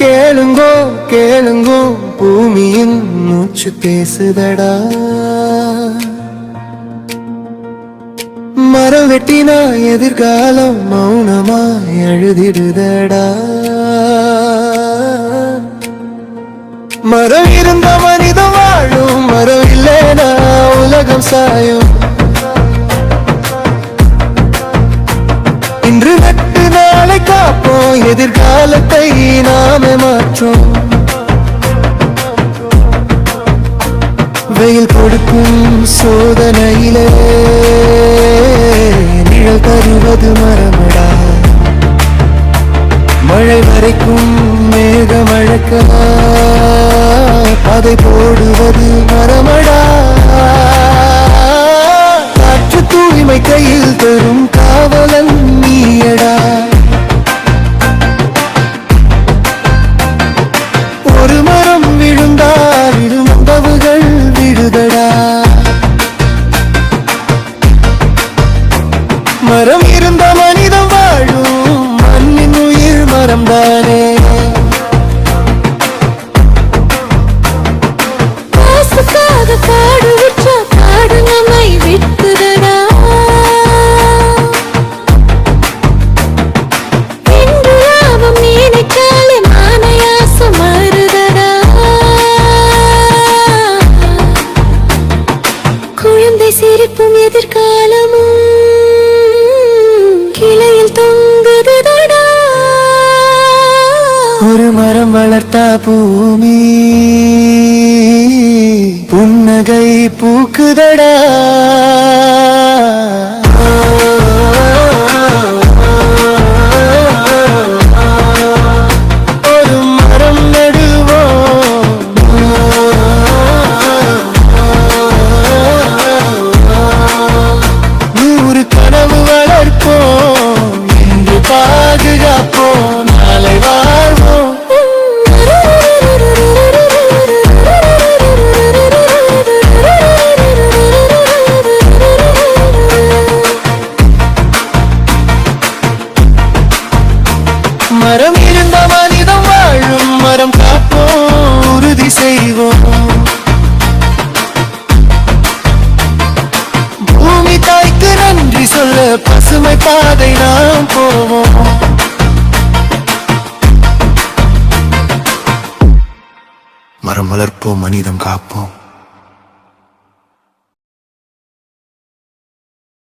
கேளுங்கோ கேளுங்கோ பூமியின் மூச்சு பேசுதடா. மரம் வெட்டினா எதிர்காலம் மௌனமா எழுதிடுதடா மரம் இருந்த மனிதம் வாழும் மரம் இல்லைனா உலகம் சாயும். எதிர்காலத்தை நாமே மாற்றோம். வெயில் கொடுக்கும் சோதனையிலே நிழல் தருவது மரமடா. மழை வரைக்கும் மேகம் அழக்க அதை போடுவது மரமடா. காற்று தூய்மை கையில் மரம் இருந்த மனிதம் வாழும். மண்ணின் உயிர் மரம் ஒரு வளர்த்தா பூமி. புன்னகை பூக்குதடா. உண்மை பாதை நாம் போவோம். மரம் வளர்ப்போம் மனிதம் காப்போம்.